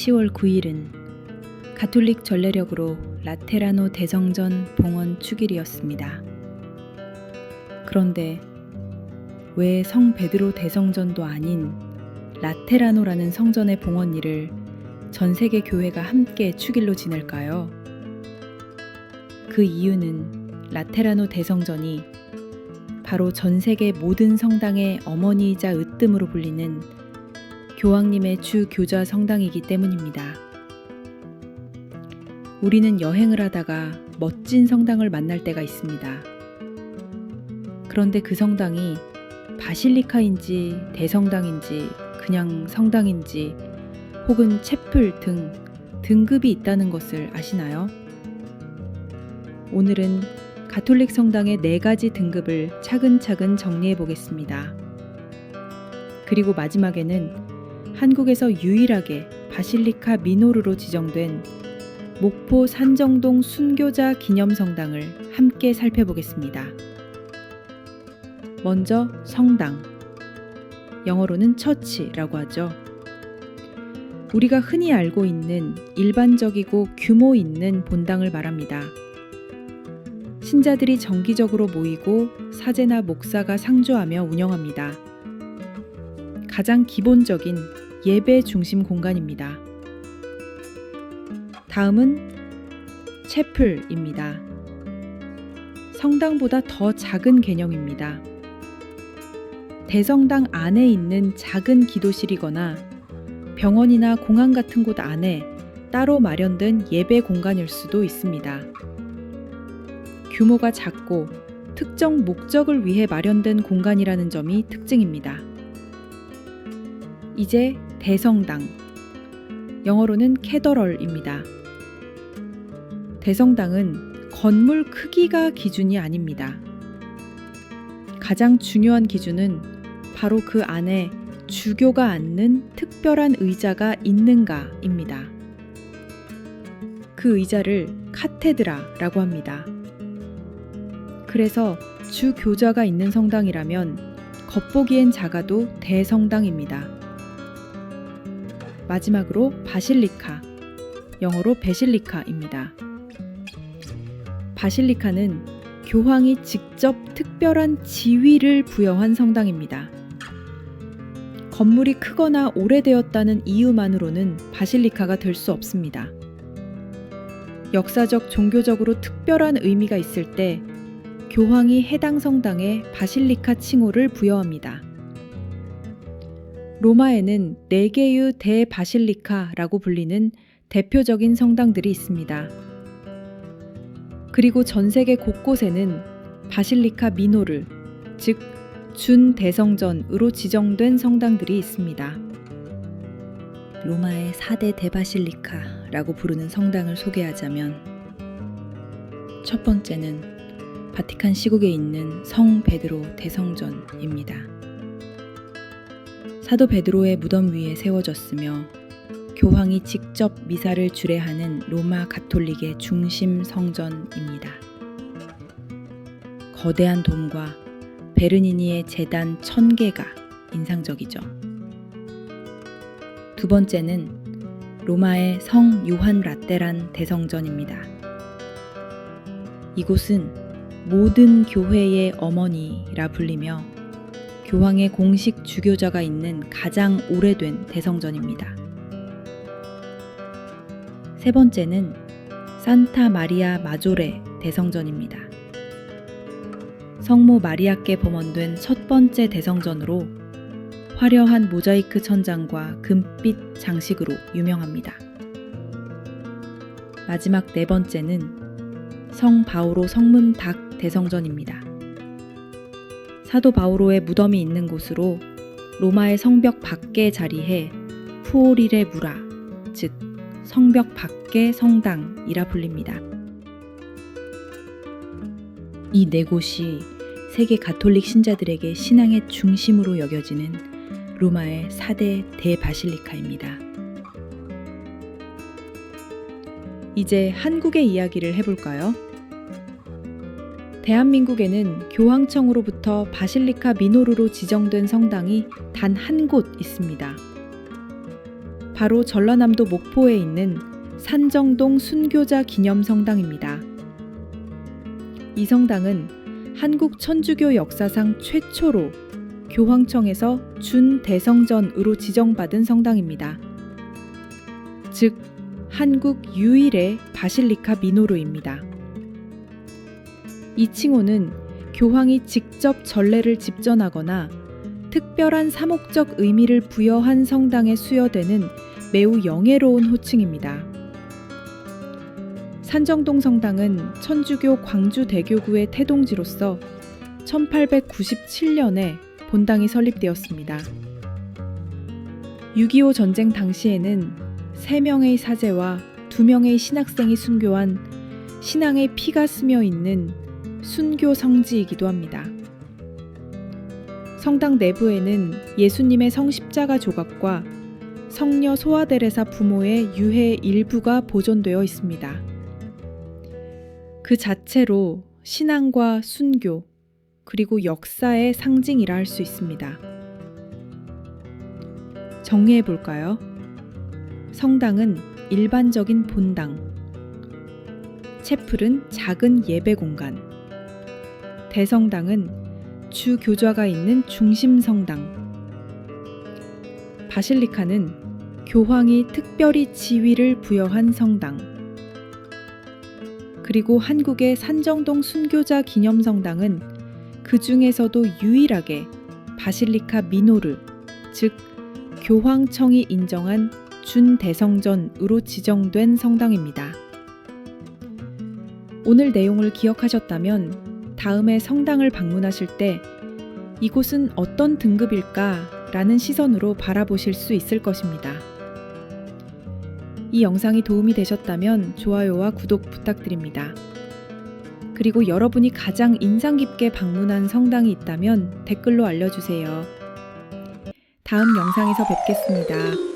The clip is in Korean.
10월 9일은 가톨릭 전례력으로 라테라노 대성전 봉헌 축일이었습니다. 그런데 왜 성 베드로 대성전도 아닌 라테라노라는 성전의 봉헌일을 전 세계 교회가 함께 축일로 지낼까요? 그 이유는 라테라노 대성전이 바로 전 세계 모든 성당의 어머니이자 으뜸으로 불리는 교황님의 주 교자 성당이기 때문입니다. 우리는 여행을 하다가 멋진 성당을 만날 때가 있습니다. 그런데 그 성당이 바실리카인지 대성당인지 그냥 성당인지 혹은 채플 등 등급이 있다는 것을 아시나요? 오늘은 가톨릭 성당의 네 가지 등급을 차근차근 정리해 보겠습니다. 그리고 마지막에는 한국에서 유일하게 바실리카 미노르로 지정된 목포 산정동 순교자 기념성당을 함께 살펴보겠습니다. 먼저 성당. 영어로는 처치라고 하죠. 우리가 흔히 알고 있는 일반적이고 규모 있는 본당을 말합니다. 신자들이 정기적으로 모이고 사제나 목사가 상주하며 운영합니다. 가장 기본적인 예배 중심 공간입니다. 다음은 채플입니다. 성당보다 더 작은 개념입니다. 대성당 안에 있는 작은 기도실이거나 병원이나 공항 같은 곳 안에 따로 마련된 예배 공간일 수도 있습니다. 규모가 작고 특정 목적을 위해 마련된 공간이라는 점이 특징입니다. 이제 대성당. 영어로는 캐더럴입니다. 대성당은 건물 크기가 기준이 아닙니다. 가장 중요한 기준은 바로 그 안에 주교가 앉는 특별한 의자가 있는가입니다. 그 의자를 카테드라라고 합니다. 그래서 주 교자가 있는 성당이라면 겉보기엔 작아도 대성당입니다. 마지막으로 바실리카, 영어로 베실리카입니다. 바실리카는 교황이 직접 특별한 지위를 부여한 성당입니다. 건물이 크거나 오래되었다는 이유만으로는 바실리카가 될 수 없습니다. 역사적, 종교적으로 특별한 의미가 있을 때 교황이 해당 성당에 바실리카 칭호를 부여합니다. 로마에는 네 개의 대바실리카라고 불리는 대표적인 성당들이 있습니다. 그리고 전 세계 곳곳에는 바실리카 미노르, 즉 준대성전으로 지정된 성당들이 있습니다. 로마의 4대 대바실리카라고 부르는 성당을 소개하자면 첫 번째는 바티칸 시국에 있는 성 베드로 대성전입니다. 사도 베드로의 무덤 위에 세워졌으며 교황이 직접 미사를 주례하는 로마 가톨릭의 중심 성전입니다. 거대한 돔과 베르니니의 재단 천 개가 인상적이죠. 두 번째는 로마의 성 요한 라테란 대성전입니다. 이곳은 모든 교회의 어머니라 불리며 교황의 공식 주교자가 있는 가장 오래된 대성전입니다. 세 번째는 산타 마리아 마조레 대성전입니다. 성모 마리아께 범원된 첫 번째 대성전으로 화려한 모자이크 천장과 금빛 장식으로 유명합니다. 마지막 네 번째는 성 바오로 성문 닭 대성전입니다. 사도 바오로의 무덤이 있는 곳으로 로마의 성벽 밖에 자리해 푸오릴의 무라, 즉 성벽 밖의 성당이라 불립니다. 이 네 곳이 세계 가톨릭 신자들에게 신앙의 중심으로 여겨지는 로마의 4대 대바실리카입니다. 이제 한국의 이야기를 해볼까요? 대한민국에는 교황청으로부터 바실리카 미노르로 지정된 성당이 단 한 곳 있습니다. 바로 전라남도 목포에 있는 산정동 순교자 기념성당입니다. 이 성당은 한국 천주교 역사상 최초로 교황청에서 준 대성전으로 지정받은 성당입니다. 즉, 한국 유일의 바실리카 미노르입니다. 이 칭호는 교황이 직접 전례를 집전하거나 특별한 사목적 의미를 부여한 성당에 수여되는 매우 영예로운 호칭입니다. 산정동 성당은 천주교 광주대교구의 태동지로서 1897년에 본당이 설립되었습니다. 6.25 전쟁 당시에는 3명의 사제와 2명의 신학생이 순교한 신앙의 피가 스며 있는 순교 성지이기도 합니다. 성당 내부에는 예수님의 성십자가 조각과 성녀 소아데레사 부모의 유해 일부가 보존되어 있습니다. 그 자체로 신앙과 순교, 그리고 역사의 상징이라 할 수 있습니다. 정리해 볼까요? 성당은 일반적인 본당, 채플은 작은 예배 공간, 대성당은 주 교좌가 있는 중심 성당, 바실리카는 교황이 특별히 지위를 부여한 성당, 그리고 한국의 산정동 순교자 기념성당은 그 중에서도 유일하게 바실리카 미노르, 즉 교황청이 인정한 준대성전으로 지정된 성당입니다. 오늘 내용을 기억하셨다면 다음에 성당을 방문하실 때 이곳은 어떤 등급일까 라는 시선으로 바라보실 수 있을 것입니다. 이 영상이 도움이 되셨다면 좋아요와 구독 부탁드립니다. 그리고 여러분이 가장 인상 깊게 방문한 성당이 있다면 댓글로 알려주세요. 다음 영상에서 뵙겠습니다.